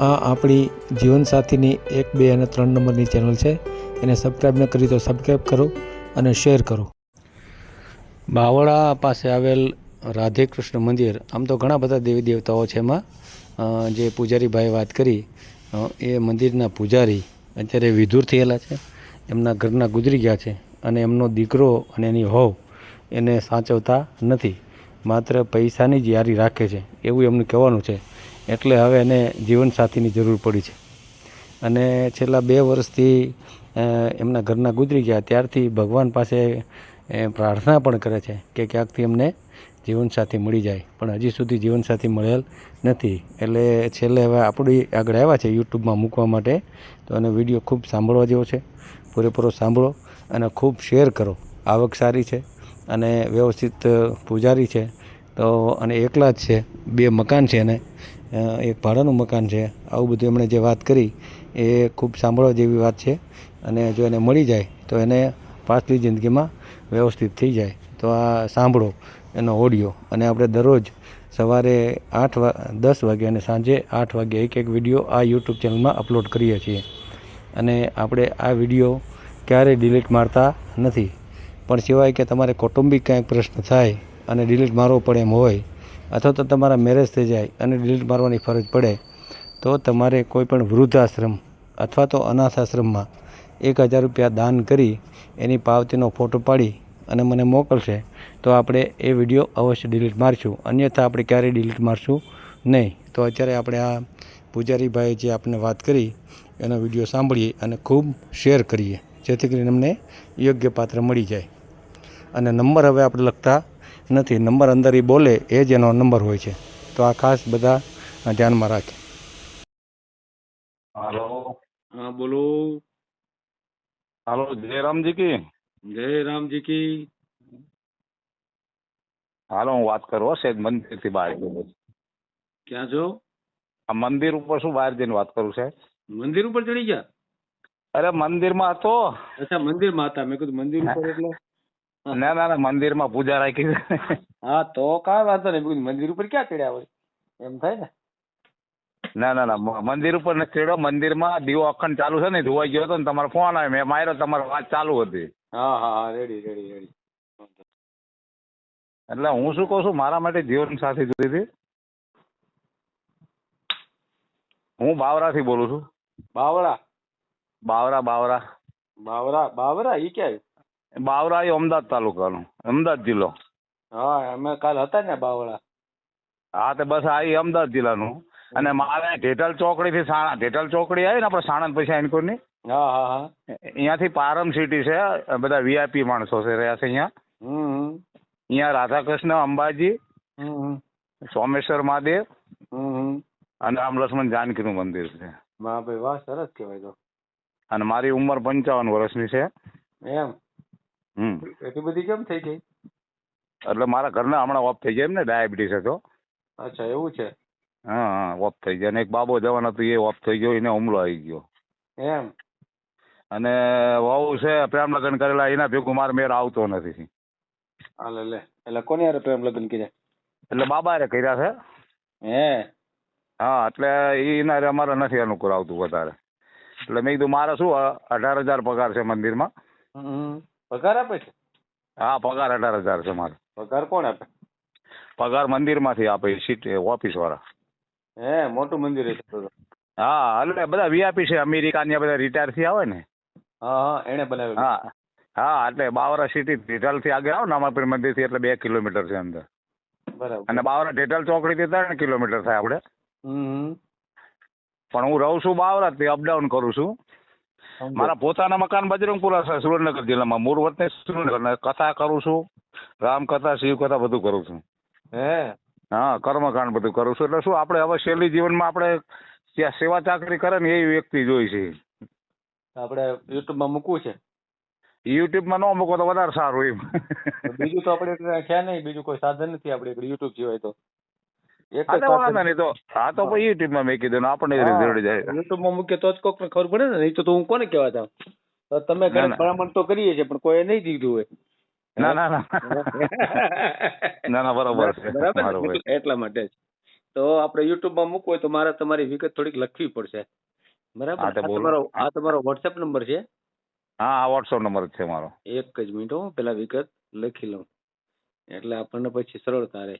આ આપણી જીવનસાથીની એક, બે અને ત્રણ નંબરની ચેનલ છે. એને સબસ્ક્રાઈબ ન કરી તો સબસ્ક્રાઈબ કરો અને શેર કરો. બાવળા પાસે આવેલ રાધે કૃષ્ણ મંદિર, આમ તો ઘણા બધા દેવી દેવતાઓ છે એમાં. જે પૂજારીભાઈ વાત કરી એ મંદિરના પૂજારી અત્યારે વિધુર થયેલા છે. એમના ઘરના ગુજરી ગયા છે અને એમનો દીકરો અને એની હોવ એને સાચવતા નથી. માત્ર પૈસાની જ યારી રાખે છે. એવું એમનું કહેવાનું છે. એટલે હવે એને જીવનસાથીની જરૂર પડી છે. અને છેલ્લા બે વર્ષથી એમના ઘરના ગુજરી ગયા. ત્યારથી ભગવાન પાસે પ્રાર્થના પણ કરે છે કે ક્યાંકથી એમને જીવનસાથી મળી જાય. પણ હજી સુધી જીવનસાથી મળેલ નથી. એટલે છેલ્લે હવે આપણી આગળ આવ્યા છે યુટ્યુબમાં મૂકવા માટે. તો અને વીડિયો ખૂબ સાંભળવા જેવો છે. પૂરેપૂરો સાંભળો અને ખૂબ શેર કરો. આવક સારી છે અને વ્યવસ્થિત પૂજારી છે. તો અને એકલા જ છે. બે મકાન છે એને. એક ભાડાનું મકાન છે. આવું બધું એમણે જે વાત કરી, એ ખૂબ સાંભળવા જેવી વાત છે. અને જો એને મળી જાય, તો એને પાછલી જિંદગીમાં વ્યવસ્થિત થઈ જાય. તો આ સાંભળો એનો ઓડિયો. અને આપણે દરરોજ સવારે આઠ વા, દસ વાગે અને સાંજે આઠ વાગે એક એક વીડિયો આ યુટ્યુબ ચેનલમાં અપલોડ કરીએ છીએ. અને આપણે આ વીડિયો ક્યારેય ડિલીટ મારતા નથી. પણ સિવાય કે તમારે કૌટુંબિક કાંઈક પ્રશ્ન થાય અને ડિલીટ મારવો પડે એમ હોય અથવા તો તમારા મેરેજ થઈ જાય અને ડિલીટ મારવાની ફરજ પડે, તો તમારે કોઈપણ વૃદ્ધાશ્રમ અથવા તો અનાથ આશ્રમમાં એક હજાર રૂપિયા દાન કરી એની પાવતીનો ફોટો પાડી અને મને મોકલશે, તો આપણે એ વીડિયો અવશ્ય ડિલીટ મારશું. અન્યથા આપણે ક્યારેય ડિલીટ મારશું નહીં. તો અત્યારે આપણે આ પૂજારીભાઈએ જે આપણે વાત કરી, એનો વીડિયો સાંભળીએ અને ખૂબ શેર કરીએ, જેથી કરીને અમને યોગ્ય પાત્ર મળી જાય. અને નંબર હવે આપણે લખતા નથી. નંબર અંદર એ બોલે એ જ એનો નંબર હોય છે. તો આ ખાસ બધા ધ્યાનમાં રાખે. હાલો. હા બોલો. હાલો જય રામજી કી? જય રામજી કી. હાલો હું વાત કરું શેખ મંદિરથી બહાર ક્યાં છો? આ મંદિર ઉપર શું બહાર જઈને વાત કરું છે? મંદિર ઉપર ચડી ગયા? અરે મંદિરમાં હતો. અચ્છા મંદિરમાં હતા. મેં કીધું મંદિર ઉપર એટલે ના ના ના મંદિરમાં પૂજા રાખી હા તો કાંઈ વાંધો નહીં. મંદિર ઉપર ક્યાં ચડ્યા હોય? એમ થાય ને? ના ના ના મંદિર ઉપર નથી ચડ્યો. મંદિરમાં દીવો અખંડ ચાલુ છે ને ધોવાઈ ગયો હતો ને તમારો ફોન આવ્યો. મેં માર્યો તમારો વાત ચાલુ હતી. હા હા હા રેડી રેડી રેડી. એટલે હું શું કહું છું મારા માટે જીવન સાથી જોઈ હતી. હું બાવરાથી બોલું છું. બાવરા? બાવરા બાવરા. બાવરા બાવરા? ઈ ક્યાં બાવરા એ અમદાવાદ તાલુકાનું. અમદાવાદ જિલ્લો. હા અમે કાલ હતા ને બાવળા. હા તો બસ આ ઈ અમદાવાદ જિલ્લાનું. અને મારે ઢેટલ ચોકડી થી સાણા ઢેટલ ચોકડી આવી ને આપણે સાણંદ પછી એનકોરની હા હા હા. અહીંયાથી પારમ સિટી છે બધા વીઆઈપી માણસો છે રહ્યા છે અહીંયા. અહીંયા રાધાકૃષ્ણ અંબાજી. સોમેશ્વર મહાદેવ. અને રામ લક્ષ્મણ જાનકીનું મંદિર છે. વાહ ભાઈ વાહ સરસ કહેવાય તો. અને મારી ઉંમર પંચાવન વર્ષની છે. એમ. હમ. એટલી બધી કેમ થઈ ગઈ? એટલે મારા ઘરના હમણાં ઓફ થઈ જાય એમ ને ડાયાબિટીસ હતો. અચ્છા એવું છે? હા હા ઓફ થઈ ગયા. અને એક બાબો જવાનો હતો એ ઓફ થઈ ગયો એને હુમલો આવી ગયો. એમ? અને વહુ છે પ્રેમ લગ્ન કરેલા એના ભેગું મારે મેર આવતો નથી. હાલે લે એટલે કોની હારે પ્રેમ લગ્ન કર્યા? એટલે બાબા હારે કર્યા છે. હે? હા એટલે એના હારે અમારે નથી અનુકૂળ આવતું વધારે. એટલે મેં કીધું મારે શું અઢાર હજાર પગાર છે મંદિરમાં. હમ. પગાર આપે છે? હા પગાર અઢાર હજાર છે મારો. પગાર કોણ આપે? પગાર મંદિરમાંથી આપે સીટ ઓફિસ વાળા હે મોટું મંદિર છે. હા એટલે બધા વીઆઈપી છે અમેરિકાની બધા રિટાયર થયા હોય ને. હા હા એને બનાવ્યું. હા હા એટલે બાવરા સિટી ઢેટલથી આગળ આવો નામાપીર મંદિરથી એટલે બે કિલોમીટર છે અંદર. બરાબર. અને બાવરા ઢેટલ ચોકડીથી ત્રણ કિલોમીટર થાય આપણે પણ હું રહું છું બાવરાથી અપડાઉન કરું છું. મારા પોતાના મકાન બજરંગપુરા છે સુરેન્દ્રનગર જિલ્લામાં. મૂળ વતની સુરેન્દ્રનગર. કથા કરું છું શ્રી કથા બધું કરું છું. હે? હા કર્મકાંડ બધું કરું છું. એટલે શું આપણે હવે શૈલી જીવનમાં આપણે ત્યાં સેવા ચાકરી કરે ને એ વ્યક્તિ જોઈ છે. આપણે યુટ્યુબમાં મૂકવું છે? યુટ્યુબમાં ન મૂકો તો વધારે સારું એમ. બીજું તો આપણે છે નહીં બીજું કોઈ સાધન નથી આપણે યુટ્યુબ સિવાય તો. એક જ વાંધો નહીં તો. હા તો પછી યુટ્યુબમાં મેં કીધું આપણને રિઝલ્ટ જાય. યુટ્યુબમાં મૂકીએ તો જ કોકને ખબર પડે ને નહીં તો હું કોને કહેવા તમે ના, ભલામણ તો કરીએ છીએ પણ કોઈ નહીં દીધું હોય. ના ના ના. ના ના બરોબર છે. બરાબર એટલા માટે જ. તો આપણે યુટ્યુબમાં મૂકવું હોય તો મારે તમારી વિગત થોડીક લખવી પડશે. બરાબર? આ તમારો આ તમારો WhatsApp નંબર છે? હા આ વોટ્સઅપ નંબર છે મારો. એક જ મિનિટ હું પેલા વિગત લખી લઉં. એટલે આપણને પછી સરળતા રહે.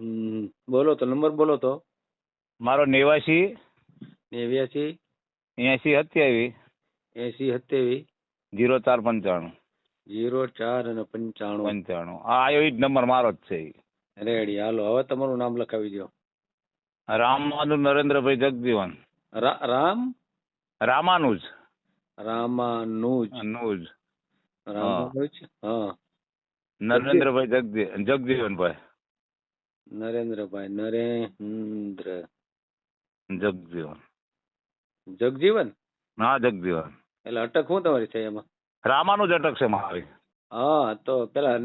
હમ બોલો તો નંબર બોલો તો. મારો નેવાસી. નેવ્યાસી. એસી સત્યાવી એસી સત્યાવી જીરો ચાર પંચાણું. જીરો ચાર અને પંચાણું. પંચાણું. આ આયો ઈ જ નંબર મારો જ છે રેડી હાલો હવે તમારું નામ લખાવી દો રામાનુ નરેન્દ્રભાઈ જગજીવન. રા- રામ? રામાનુજ. રામાનુજ. અનુજ રામાનુજ હા. નરેન્દ્રભાઈ જગજી જગજીવનભાઈ. નરેન્દ્રભાઈ નરેન્દ્ર. જગજીવન. જગજીવન? હા જગજીવન. એટલે અટક શું તમારી છે એમાં? રામાનુજ અટક છે મારી. હા તો પેલા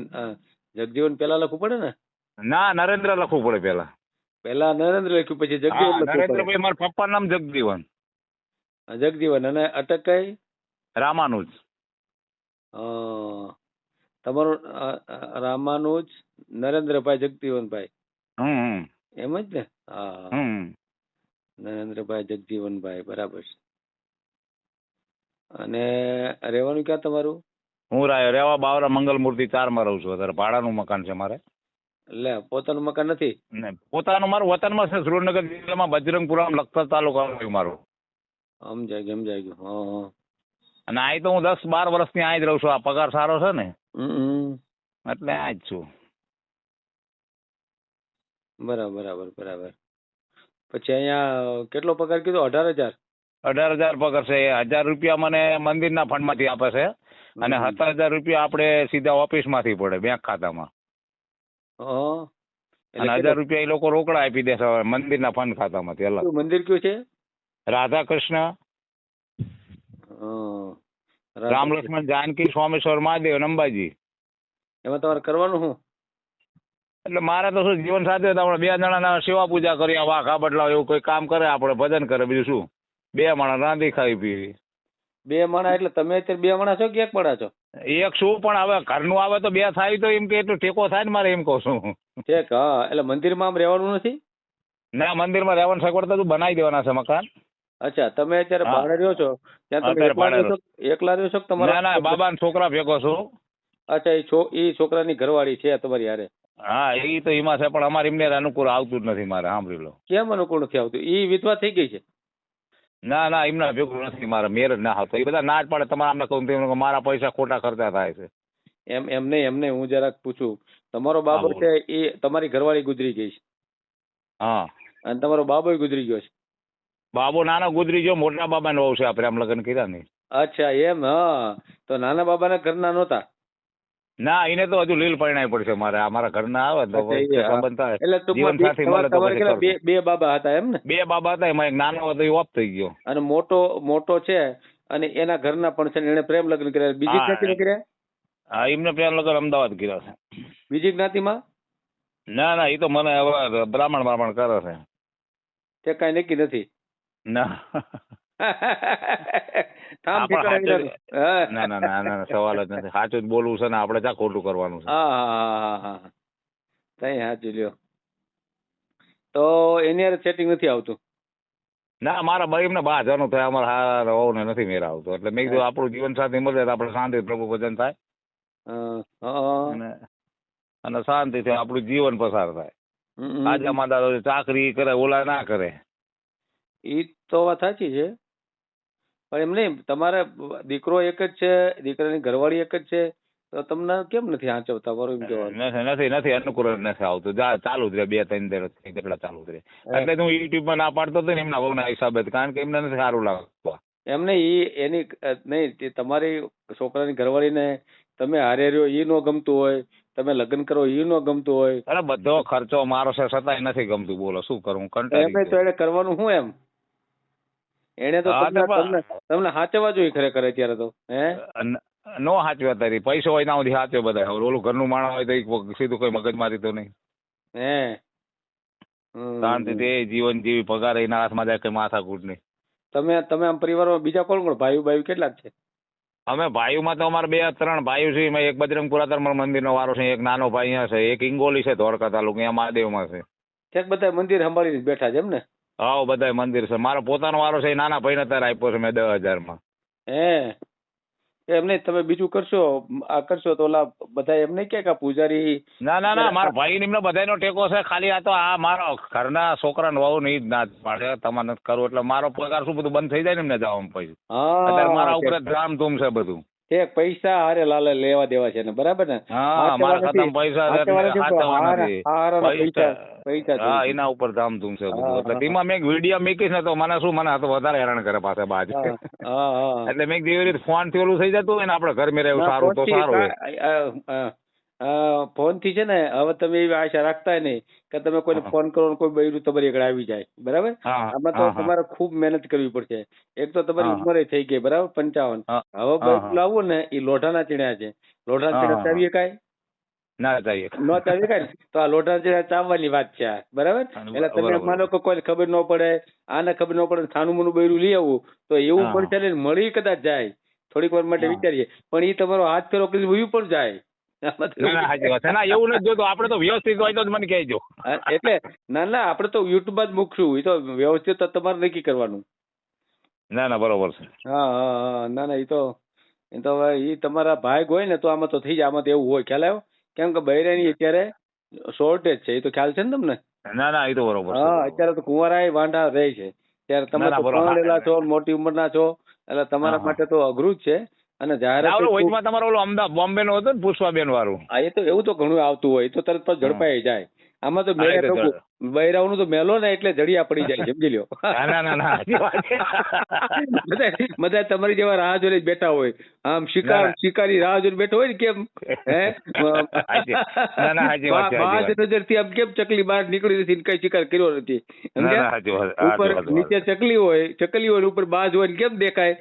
જગજીવન પેલા લખવું પડે ને? ના નરેન્દ્ર લખવું પડે પેલા. પેલા નરેન્દ્ર લખ્યું પછી જગજીવન નરેન્દ્રભાઈ મારા પપ્પા નામ જગજીવન. જગજીવન. અને અટક કઈ? રામાનુજ. તમારું રામાનુજ નરેન્દ્રભાઈ જગજીવનભાઈ. હમ એમ જ ને? હા. હમ. નરેન્દ્રભાઈ જગજીવનભાઈ બરાબર છે. અને રહેવાનું ક્યાં તમારું? હું રાય રેવા બાવરા મંગલ મૂર્તિ ચારમાં રહું છું અત્યારે. ભાડાનું મકાન છે મારે. એટલે પોતાનું મકાન નથી? ને પોતાનું મારું વતનમાં છે સુરેન્દ્રનગર જિલ્લામાં બજરંગપુરામાં લખતર તાલુકા મારું. સમજાય ગયું સમજાય ગયું. હા હા. અને અહીં તો હું દસ બાર વર્ષથી અહીં જ રહું છું. આ પગાર સારો છે ને? હમ, હમ. એટલે અહીં જ છું. બરાબર બરાબર બરાબર. પછી અહીંયા કેટલો પગાર કીધો? અઢાર હજાર? અઢાર હજાર પગાર છે. હજાર રૂપિયા મને મંદિરના ફંડમાંથી આપે છે. અને સત્તર હજાર રૂપિયા આપણે સીધા ઓફિસમાંથી પડે બેંક ખાતામાં. અને હજાર રૂપિયા એ લોકો રોકડા આપી દેશે મંદિરના ફંડ ખાતામાંથી અલગ. મંદિર કયું છે? રાધા કૃષ્ણ રામ લક્ષ્મણ જાનકી સ્વામેશ્વર મહાદેવ અંબાજી. એમાં તમારે કરવાનું શું? એટલે મારે તો શું જીવન સાથે આપણે બે જણાના સેવા પૂજા કરીએ વાઘા બદલાવ એવું કોઈ કામ કરે આપણે ભજન કરે બીજું શું? બે માણસ રાંધી ખાઈ પીવી. બે માણા એટલે તમે અત્યારે બે માણા છો કે એક માણા છો? એક શું પણ હવે ઘરનું આવે તો બે થાય તો એમ કે એટલું ટેકો થાય ને મારે એમ કહું છું. ઠેક હા એટલે મંદિરમાં આમ રહેવાનું નથી? ના મંદિરમાં રહેવાનું સગવડ તો બનાવી દેવાના છે મકાન. અચ્છા તમે અત્યારે ભાડે રહ્યો છો? ત્યાં તમે એકલા રહ્યો છો? એકલા રહ્યો છો કે ના ના બાબા છોકરા ભેગો છું. અચ્છા એ છો એ છોકરાની ઘરવાળી છે તમારી હારે? હા એ તો એમાં છે પણ અમારે એમને અનુકૂળ આવતું જ નથી મારે સાંભળી લો. કેમ અનુકૂળ નથી આવતું? એ વિધવા થઈ ગઈ છે? ના ના એમના ભેગું નથી મારે મેર જ ના આવતો એ બધા ના જ પાડે તમારે અમને કહું તેમ મારા પૈસા ખોટા ખર્ચા થાય છે. એમ એમને એમને હું જરાક પૂછું. તમારો બાબો છે એ તમારી ઘરવાળી ગુજરી ગઈ છે? હા. અને તમારો બાબો ગુજરી ગયો છે? બાબો નાનો ગુજરી ગયો મોટા બાબાને વહુ છે આપણે આમ લગ્ન કર્યા નહીં અચ્છા એમ હા. તો નાના બાબાના ઘરના નહોતા? ના એને તો હજુ લીલ પરિણાય પડશે મારે. અમારા મારા ઘરના આવે તો. સંબંધ થાય. જીવન સાથી મળે તો બે બે બાબા હતા એમ ને? બે બાબા હતા એમાં એક નાનો હતો એ ઓફ થઈ ગયો. અને મોટો મોટો છે અને એના ઘરના પણ છે ને એને પ્રેમ લગ્ન કર્યા. બીજી. જ્ઞાતિમાં કર્યા? હા એમને પ્રેમ લગ્ન અમદાવાદ કર્યા છે. બીજી જ્ઞાતિમાં? ના ના એ તો મને હવે બ્રાહ્મણ બ્રાહ્મણ કરે છે. તે કાંઈ નક્કી નથી? ના. આપણે ઠેકાણે હાચે- નથી. હા. ના ના ના ના સવાલ જ નથી. સાચું જ બોલવું છે ને આપણે ચા ખોટું કરવાનું છે? તઈ સાચું લ્યો. તો એની હારે સેટિંગ નથી આવતું? ના મારા ભાઈ એમને બા જવાનું થાય અમારે હારા વહુને નથી મેરા આવતો. એટલે મેં કીધું આપણું જીવન સાથી મળે તો આપણે શાંતિ પ્રભુ ભજન થાય. અને શાંતિ શાંતિથી આપણું જીવન પસાર થાય. આજે. અમારા ચાકરી કરે ઓલા ના કરે. ઈ તો વાત સાચી છે. પણ એમ નહીં તમારે દીકરો એક જ છે દીકરાની ઘરવાળી એક જ છે તો તમને કેમ નથી આંચવતા મારું એમ કહેવાનું. નથી નથી નથી અનુકૂળ જ નથી આવતું. જા ચાલુ જ રહે બે ત્રણ દિવસ કેટલા ચાલુ જ રહે. એટલે હું યુટ્યુબમાં ના પાડતો હતો ને એમના વહુના હિસાબે કારણ કે એમને નથી સારું લાગતું. એમ નહીં ઈ એની નહીં તમારી છોકરાની ઘરવાળીને તમે હારે રહ્યો ઈ નો ગમતું હોય તમે લગ્ન કરો ઈ નો ગમતું હોય. અરે બધો ખર્ચો મારો છે છતાંય નથી ગમતું બોલો શું કરું? કંટાળી તો એને કરવાનું શું એમ? એને તો તમને તમને સાચવવા જોઈએ ખરેખર અત્યારે તો હે? નો હાચવ્યા તારી પૈસો હોય ના સુધી હાચવે બધા ઓલું ઘરનું માણસ હોય તો સીધું કોઈ મગજ મારી તો નહીં. હે. શાંતિથી જીવન જીવી પગાર એના હાથમાં જાય કઈ માથાકૂટ નહીં તમે તમે આમ પરિવારમાં બીજા કોણ કોણ? ભાઈ ભાઈ કેટલાક છે? અમે ભાઈઓમાં તો અમારે બે ત્રણ ભાઈઓ છે. એમાં એક બજરંગ પુરાતન મંદિરનો વારો છે એક નાનો ભાઈ અહીંયા છે એક ઇંગોલી છે ધોળકા તાલુકા અહીંયા મહાદેવમાં છે. બધા મંદિર સંભાળીને બેઠા છે એમ ને? હા બધા મંદિર છે. મારો પોતાનો વારો છે એ નાના ભાઈને અત્યારે આપ્યો છે મેં દસ હજારમાં. હે? એમ નહીં તમે બીજું કરશો? આ કરશો તો ઓલા બધા એમ નહીં કે કે પૂજારી ના ના ના મારા ભાઈ એમને બધાનો ટેકો છે. ખાલી આ તો આ મારો ઘરના છોકરાને વહુ ને જ ના પાડે. તમારે નથી કરવું. એટલે મારો પગાર શું બધું બંધ થઈ જાય ને એમને જવામાં પછી? અત્યારે મારા ઉપર ધામધૂમ છે બધું. ઠીક પૈસા હારે લાલે લેવા દેવા છે ને બરાબર ને? હા મારા ખાતામાં પૈસા છે પૈસા હા એના ઉપર ધામધૂમ છે બધું. એટલે તેમાં મેં વીડિયો મેકીશ ને તો મને શું મને તો વધારે હેરાન કરે પાસે બાજ. એટલે મેં જેવી રીતે ફોનથી ઓલું થઈ જતું હોય ને આપણે ઘર મેં રહેવું સારું તો સારું કા- ફોનથી છે ને હવે તમે એવી આશા રાખતા નહીં કે તમે કોઈને ફોન કરો ને કોઈ બૈરું તમારી આગળ આવી જાય. બરાબર? આમાં તો. તમારે ખૂબ મહેનત કરવી પડશે. એક તો તમારી ઉંમરે થઈ ગઈ બરાબર? પંચાવન. હવે બૈરું. લાવવું ને એ લોઢાના ચીણ્યા છે. લોઢાના હા, ચીણા ચાવીએ કાંઈ? ના ચાવીએ ન કાંઈ? તો આ લોઢાના ચીણા ચાવવાની વાત છે આ બરાબર? એટલે તમે. માનો કે કોઈને ખબર ન પડે આને ખબર ન પડે થાનું મનું બૈરું લઈ આવું તો એવું પણ ચાલે મળી કદાચ જાય. થોડીક વાર માટે વિચારીએ. પણ એ તમારો હાથ ફેરો કરી વયું પણ જાય. ના ના સાચી વાત ના એવું નથી જોતું. આપણે તો વ્યવસ્થિત હોય તો જ મને કહેજો. એટલે ના ના આપણે તો યુટ્યુબ જ મૂકશું. એ તો વ્યવસ્થિત તો તમારે નક્કી કરવાનું. ના ના બરોબર છે. હા હા ના ના એ તો એ તો હવે એ તમારા ભાઈ હોય ને તો આમાં તો થઈ જાય. આમાં તો એવું હોય. ખ્યાલ આવ્યો? કેમ કે બૈરાની અત્યારે શોર્ટેજ છે. એ તો ખ્યાલ છે ને તમને? ના ના એ તો બરોબર હા અત્યારે તો કુંવારાય વાંઢા રહે છે. ત્યારે તમે તો ભણેલા છો મોટી ઉંમરના છો. એટલે તમારા. માટે તો અઘરું જ છે. અને જ્યારે જાહેરાત વચમાં તમારો ઓલો અમદાવાદ બોમ્બે નો હતો ને પુષ્પાબેન વાળું હા એ તો એવું તો ઘણું આવતું હોય તો તરત ઝડપાઈ જાય આમાં તો. બૈરાઓનું તો મેલો ને એટલે જડિયા પડી જાય સમજી લ્યો ના ના ના. બધા બધા તમારી જેવા રાહ જોઈને બેઠા હોય આમ શિકાર. શિકારી રાહ જોઈને બેઠો હોય ને કેમ હે સાચી- ના, ના, સાચી વાત છે, બા- બાજ સાચી વાત. નજરથી આમ કેમ ચકલી બહાર નીકળી નથી કઈ શિકાર કર્યો નથી ઉપર નીચે ચકલી હોય ચકલી હોય ઉપર બાજ હોય ને કેમ દેખાય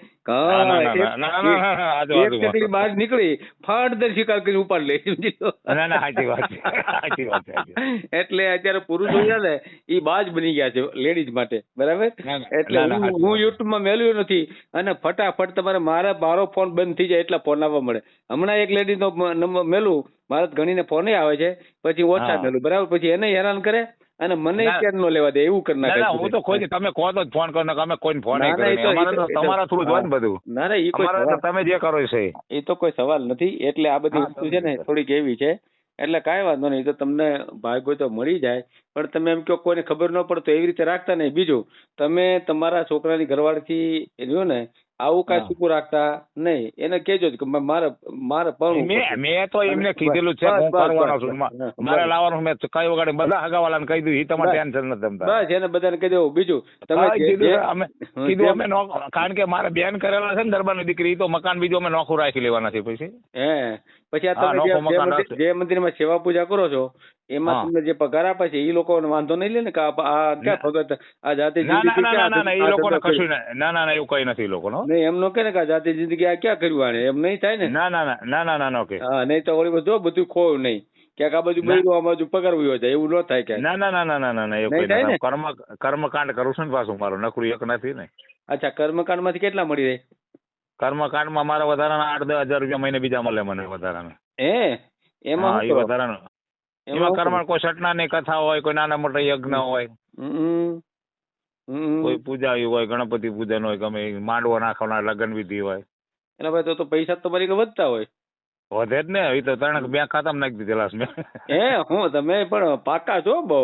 એક- ચકલી બહાર નીકળી ફાટ દર શિકાર કરી ઉપાડ લે સમજી? ના ના સાચી વાત. એટલે અત્યારે પુરુષો છે ને એ બાજ બની ગયા છે લેડીઝ માટે. બરાબર? એટલે હું. યુટ્યુબમાં મેલ્યું નથી. અને ફટાફટ તમારે મારા મારો ફોન બંધ થઈ જાય એટલા ફોન આવવા મળે. હમણાં એક લેડી નો નંબર મેલું. મારા ઘણીને ફોન આવે છે. પછી ઓછા મેલું. બરાબર? પછી એને હેરાન કરે અને મને કેમ નો લેવા દે? એવું કરી નાખે હું તો કોઈ તમે કહો તો ફોન કરો અમે કોઈ ફોન તમારા થ્રુ જ હોય ને બધું. ના ના એ કોઈ તમે જે કરો છે. એ તો કોઈ સવાલ નથી. એટલે આ બધી વસ્તુ છે ને થોડીક એવી છે. એટલે કાંઈ વાંધો નહીં. તો તમને ભાગ તો મળી જાય. પણ તમે એમ કહો કોઈને ખબર ન પડે તો એવી રીતે રાખતા નહીં. બીજું, તમે તમારા છોકરાની ઘરવાળીથી રહ્યો ને આવું કઈ. ચૂકું રાખતા નહીં. એને કેજો કે મારે મારે પણ મેં તો એમને કીધેલું છે હું કરવાનો છું. મારે લાવવાનું મેં કઈ વગાડે બધા હગાવાલાને કહી દીધું એ તમારે ટેન્શન નથી તમતા બસ એને બધાને કહી દેવું. બીજું તમે અમે કીધું અમે કારણ કે મારે બેન કરેલા છે ને દરબારની દીકરી તો મકાન બીજું અમે નોખું રાખી લેવાના છે પછી. હે પછી આ તમે. જે મંદિરમાં સેવા પૂજા કરો છો એમાં તમને જે પગાર આપે છે એ લોકો વાંધો નહીં લે ને કે આ ક્યાં ભગત આ જાતિ જિંદગી ના ના ના ના, એ લોકોને કશું ના ના ના ના, એવું કઈ નથી લોકો લોકોનો નહીં એમનો કે ને કે આ જાતિ જિંદગી આ ક્યાં કર્યું આને એમ નહીં થાય ને ના ના ના ના ના ના ઓકે હા નહીં તો વળી બધું બધું ખોયું નહીં ક્યાંક આ બાજુ ના. આ બાજુ પગાર હોય જાય એવું ન થાય કે ના ના ના ના ના ના એવું થાય ને? કર્મ કર્મકાંડ કરું છું ને પાછું મારું નકરું એક નથી ને અચ્છા કર્મકાંડમાંથી કેટલા મળી રહે કર્મકાંડમાં મારા વધારાના આઠ દસ હજાર રૂપિયા મહિને બીજા મળે મને વધારાના હે એમાં વધારાનું એમાં એમાં શું કરો? કર્મ કોઈ સટનાની કથા હોય કોઈ નાના મોટા યજ્ઞ હોય. કોઈ પૂજા હોય ગણપતિ પૂજન હોય ગમે માંડવો નાખવાના લગ્ન વિધિ હોય. એટલે ભાઈ તો તો પૈસા તો મારી વધતા હોય. વધે જ ને એ તો ત્રણ બે ખાતામાં નાખી દીધેલા છે મેં. હે હું તમે પણ પાકા છો બહુ.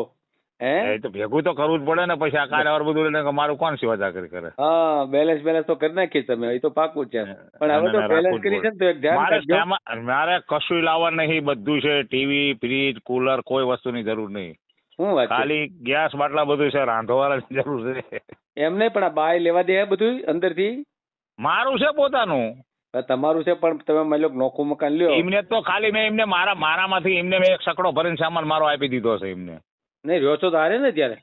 હે? તો ભેગું તો કરવું જ પડે ને પછી આ કાર્યવાર બધું લઈને કે મારું કોણ સેવા ચાકરી કરે? હા બેલેન્સ બેલેન્સ તો કરી નાખીએ તમે એ તો પાકું છે પણ હવે તો બેલેન્સ કરી છે ને તો એક ધ્યાન મારે મારે કશું લાવવા નહીં બધું છે ટીવી ફ્રીજ કુલર કોઈ વસ્તુની જરૂર નહીં. શું વાત ખાલી ગેસ બાટલા બધું છે રાંધવાવાળાની જરૂર છે. એમ નહીં પણ આ બાય લેવા દે બધું અંદરથી? મારું છે પોતાનું. તમારું છે પણ તમે માની નોખું મકાન લ્યો. એમને તો ખાલી મેં એમને મારા મારામાંથી એમને મેં એક સકડો ભરીને સામાન મારો આપી દીધો છે એમને. નહીં રહ્યો છો તો હારે ને ત્યારે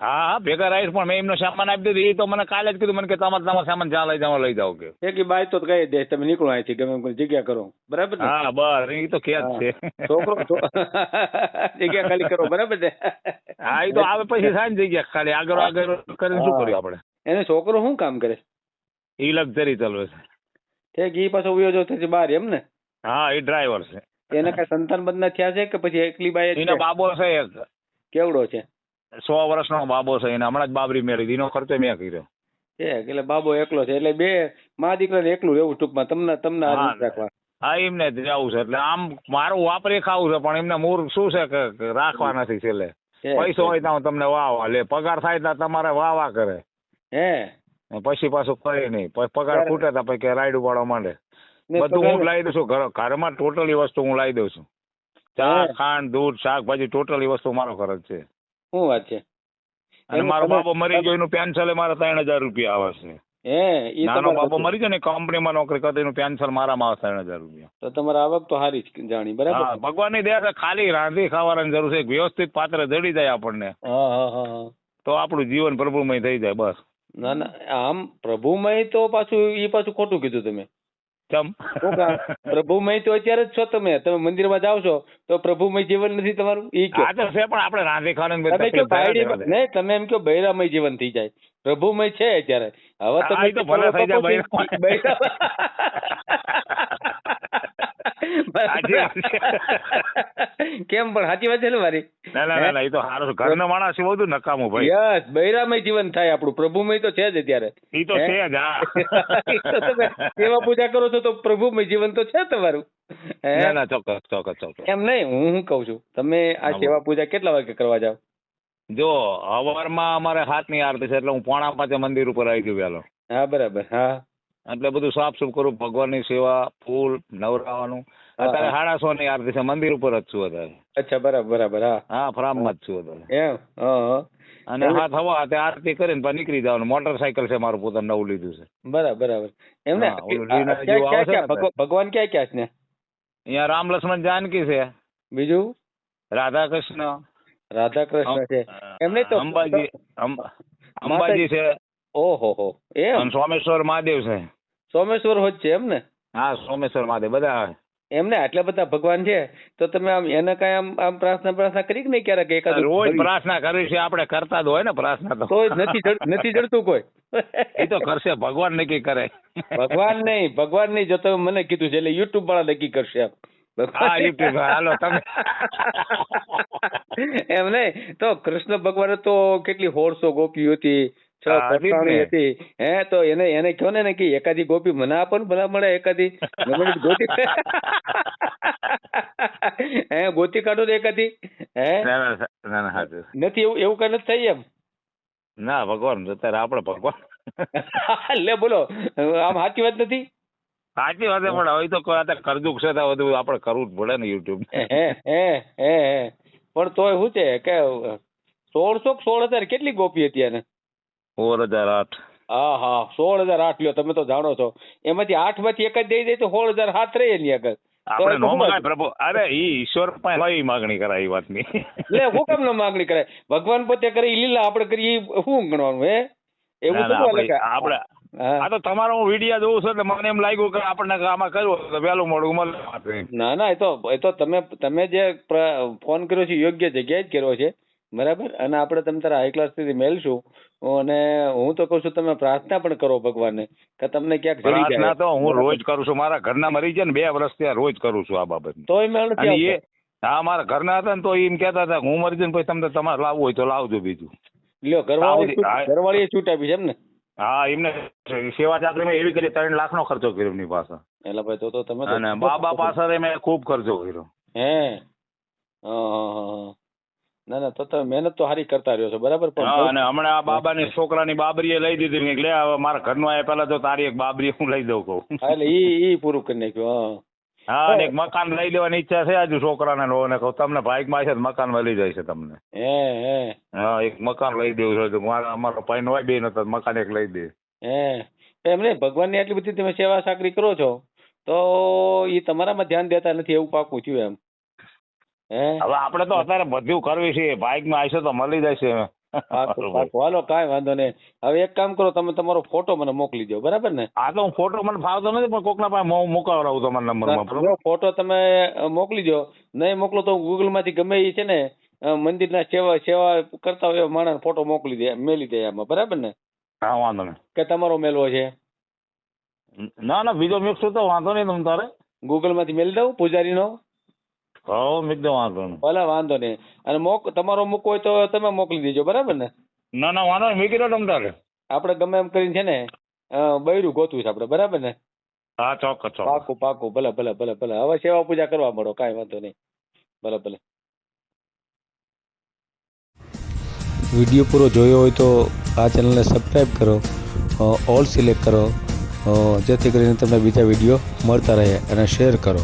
હા હા ભેગા રહીશ પણ મેં એમનો સામાન આપી દીધો એ તો મને કાલે જ કીધું મને કે તમારે તમારો સામાન જ્યાં લઈ જાઓ લઈ જાઓ કે. એક બાય તો કહી દે તમે નીકળો અહીંથી ગમે એમ જગ્યા કરો. બરાબર હા બસ એ તો કે છે. છોકરો જગ્યા ખાલી કરો બરાબર ને? હા એ તો આવે પછી થાય ને જગ્યા ખાલી આગળ આગળ કરીને શું કર્યું આપણે? એને છોકરો શું કામ કરે? એ લક્ઝરી ચલવે છે. ઠીક એ પાછો ઉયો જો થશે બહાર એમ ને? હા એ ડ્રાઈવર છે. એને કઈ સંતાન બંધ થયા છે કે પછી એકલી જ એનો બાબો છે એક કેવડો છે? સો વર્ષનો બાબો છે એને હમણાં જ બાબરી મેળી. એનો ખર્ચો મેં કર્યો. છે એટલે બાબો એકલો છે એટલે બે મા દીકરાને એકલું રહેવું ટૂંકમાં. તમને તમને. રાખવા હા એમને જ જવું છે એટલે આમ મારું વાપરી ખાવું છે પણ એમને મૂળ શું છે કે રાખવા નથી છેલ્લે. પૈસો. હોય તો તમને વાવા લે. પગાર થાય તો તમારે વાવા કરે. હે. પછી પાછું કરે નહીં. પછી પગાર. ખૂટે તો પછી રાઈડ ઉપાડવા માંડે. બધું હું લાવી દઉં છું ઘર ઘરમાં ટોટલી વસ્તુ હું લાવી દઉં છું. ચા. ખાંડ દૂધ શાકભાજી ટોટલી વસ્તુ મારો ખર્ચ છે. શું વાત છે? અને મારો બાપો મરી ગયો એનું પેન્શન મારા ત્રણ હજાર રૂપિયા આવે છે. હે નાનો બાપો મરી ગયો ને કંપનીમાં નોકરી કરતો એનું પેન્શન મારામાં આવે ત્રણ હજાર રૂપિયા. તો તમારે આવક તો સારી જ જાણી બરાબર? ભગવાનની દયા છે ખાલી રાંધી ખાવાની જરૂર છે વ્યવસ્થિત પાત્ર જડી જાય આપણને. તો આપણું જીવન પ્રભુમય થઈ જાય બસ. ના ના આમ પ્રભુમય તો પાછું એ પાછું ખોટું કીધું તમે. કામ? પ્રભુમય તો અત્યારે જ છો તમે. તમે મંદિરમાં જાઓ છો તો પ્રભુમય જીવન નથી તમારું? ઈ કયો આ તો છે પણ આપણે રાંધી ખાવાની તમે ને એમ કયો બૈરામય જીવન થઈ જાય. પ્રભુમય છે અત્યારે. હવે તો ભલે થઈ જાય. કેમ પણ સાચી વાત છે ને મારી? ના ના ના, એ તો સારો ઘરનો માણસ છે બધું નકામું ભાઈ. યસ બૈરામય જીવન થાય આપણું. પ્રભુમય તો છે જ અત્યારે. એ તો છે જ હા. સેવા પૂજા કરો છો તો પ્રભુમય જીવન તો છે તમારું? ના ના ચોક્કસ ચોક્કસ ચોક્કસ. એમ નહીં હું શું કઉ છું? તમે આ સેવા પૂજા કેટલા વાગે કરવા જાવ જો હવારમાં અમારે હાથની આરતી છે એટલે હું પોણા પાંચે મંદિર ઉપર આવી ગયો વહેલો. હા બરાબર હા. એટલે બધું સાફ સુફ કરું ભગવાનની સેવા ફૂલ નવરાવાનું. અત્યારે હા. સાડા સો ની આરતી છે મંદિર ઉપર જ છું અત્યારે. અચ્છા બરાબર બરાબર હા. હા ફરામમાં જ છું અત્યારે. એમ હા હા. અને એવું? હાથ હવા તે આરતી કરીને પછી નીકળી જવાનું. મોટરસાયકલ છે મારું પોતાનું નવું લીધું છે. બરાબર બરાબર. એમને હા, ભગવાન ક્યાં ક્યાં છે અહીંયા રામ લક્ષ્મણ જાનકી છે. બીજું? રાધા કૃષ્ણ રાધા કૃષ્ણ છે. એમ નહીં તો- અંબાજી અંબાજી છે. ઓહો હો. એ અને સોમેશ્વર મહાદેવ છે. સોમેશ્વર હોજ છે એમ ને? હા સોમેશ્વર મહાદેવ બધા એમને આટલા બધા ભગવાન છે તો તમે આમ એને કઈ આમ આમ પ્રાર્થના પ્રાર્થના કરી કે નહીં ક્યારેક એકાદ? રોજ પ્રાર્થના કરી છે આપણે કરતા જ હોય ને પ્રાર્થના તો. નથી નથી જડતું કોઈ. એ તો કરશે ભગવાન નક્કી કરે. ભગવાન નહીં ભગવાન નહીં જો તમે મને કીધું છે એટલે યુટ્યુબ વાળા નક્કી કરશે આમ હાલો તમે. એમ નહીં તો કૃષ્ણ ભગવાન તો કેટલી હોળસો ગોપી હતી. છ હા, હતી. તો એને એને કહો ને કે એકાદી ગોપી મને આપો ને ભલા મળે એકાદી. ગોતી હે ગોતી કાઢો ને એકાદી. હે? નથી એવું એવું કઈ નથી થઈ એમ? ના ભગવાન અત્યારે આપણે ભગવાન. લે બોલો. આમ સાચી વાત નથી? સાચી વાત પણ હવે તો અત્યારે કરજુક છે તો બધું આપણે કરવું જ પડે ને યુટ્યુબ હે હે હે પણ તોય શું છે કે સોળસો સોળ હજાર કેટલી ગોપી હતી એને? સોળ હજાર આઠ. હા હા સોળ હજાર આઠ લ્યો તમે તો જાણો છો. એમાંથી આઠમાંથી એક જ દઈ દે તો સોળ હજાર હાથ રહે એની આગળ. આપણે નો મગાય પ્રભુ અરે ઈ ઈશ્વર પાસે કઈ માંગણી કરાય એ વાતની. લે હું કેમ ન માંગણી કરાય? ભગવાન પોતે કરે લીલા આપણે કરીએ શું ગણવાનું હે? એવું થોડું આપણે. આ તો તમારો હું વીડિયો જોઉં છું એટલે મને એમ લાગ્યું કે આપણને આમાં કર્યું તો વહેલું મોડું મળે ના ના એ તો એ તો તમે તમે જે ફોન કર્યો છે યોગ્ય જગ્યાએ જ કર્યો છે. બરાબર? અને આપણે તમે તારા હાઈ ક્લાસથી મેલશું. અને હું તો કહું છું તમે પ્રાર્થના પણ કરો ભગવાનને કે તમને ક્યાંક જડી પ્રાર્થના તો હું રોજ કરું છું. મારા ઘરના મરી છે ને બે વર્ષથી આ રોજ કરું છું આ બાબત તોય મેળ નથી. હા મારા ઘરના હતા ને તો એમ કહેતા હતા હું મરી જઈને પછી તમને તમારે લાવવું હોય તો લાવજો બીજું. લ્યો ઘરવાળી. ઘરવાળીએ છૂટ આપી છે એમ ને? હા એમને સેવા ચાકરીમાં એવી કરી ત્રણ લાખ નો ખર્ચો કર્યો એમની પાસે. એટલે ભાઈ તો તો તમે અને બાબા પાસે મેં ખૂબ ખર્ચો કર્યો. હે હા, હા, હા. ના ના તો તમે મહેનત તો સારી કરતા રહ્યો છો બરાબર? હા, પણ અને હમણાં આ બાબાની છોકરાની બાબરીએ લઈ દીધી મેં કીધું, લે હવે મારા ઘરનો આયા પહેલા તો તારી એક બાબરી હું લઈ દઉં કહું. હા, એટલે ઈ ઈ પૂરું કરી નાખ્યું હા. અને એક મકાન લઈ લેવાની ઈચ્છા છે આજુ છોકરાને નો ને કહું તમને બાઇકમાં છે મકાન મળી જાય છે તમને. હે હે. હા એક મકાન લઈ દેવું છે તો મારા અમારો ભાઈ નો બે નતો મકાન એક લઈ દે. હે. એમ નહીં ભગવાનની આટલી બધી તમે સેવા સાકરી કરો છો તો એ તમારામાં ધ્યાન દેતા નથી એવું પાકું થયું એમ. હે હવે આપણે તો અત્યારે બધું કરવી છે. બાઇકમાં આવશે તો મળી જશે. હાલો કાંઈ વાંધો નહીં. હવે એક કામ કરો તમે તમારો ફોટો મને મોકલી દો બરાબર ને? આ તો હું ફોટો મને ફાવતો નથી પણ કોકના પાસે મોકલાવડાવું તમારા નંબરમાં ફોટો તમે મોકલી દો નહીં મોકલો તો ગૂગલમાંથી ગમે એ છે ને મંદિર મંદિરના સેવા સેવા કરતા હોય એવા માણસ ફોટો મોકલી દે મેલી દે એમાં બરાબર ને? હા વાંધો નહીં. કે તમારો મેલવો છે? ના ના બીજો મિક્સ તો વાંધો નહીં તમ તારે. ગૂગલમાંથી મેલી દઉં પૂજારીનો? હો મિક દો વાંધો નહીં. ભલે વાંધો નહીં. અને મોક તમારો મૂકવો હોય તો તમે મોકલી દેજો બરાબર ને? ના ના વાંધો નહીં મૂકી દો તમ તારે. આપણે ગમે એમ કરીને છે ને બૈરું ગોતવું છે આપણે બરાબર ને? હા ચોક્કસ ચોક્કસ. પાકું પાકું ભલે ભલે ભલે ભલે. હવે સેવા પૂજા કરવા મળો કાંઈ વાંધો નહીં. ભલે ભલે. વીડિયો પૂરો જોયો હોય તો આ ચેનલને સબસ્ક્રાઈબ કરો ઓલ સિલેક્ટ કરો જેથી કરીને તમને બીજા વીડિયો મળતા રહે અને શેર કરો.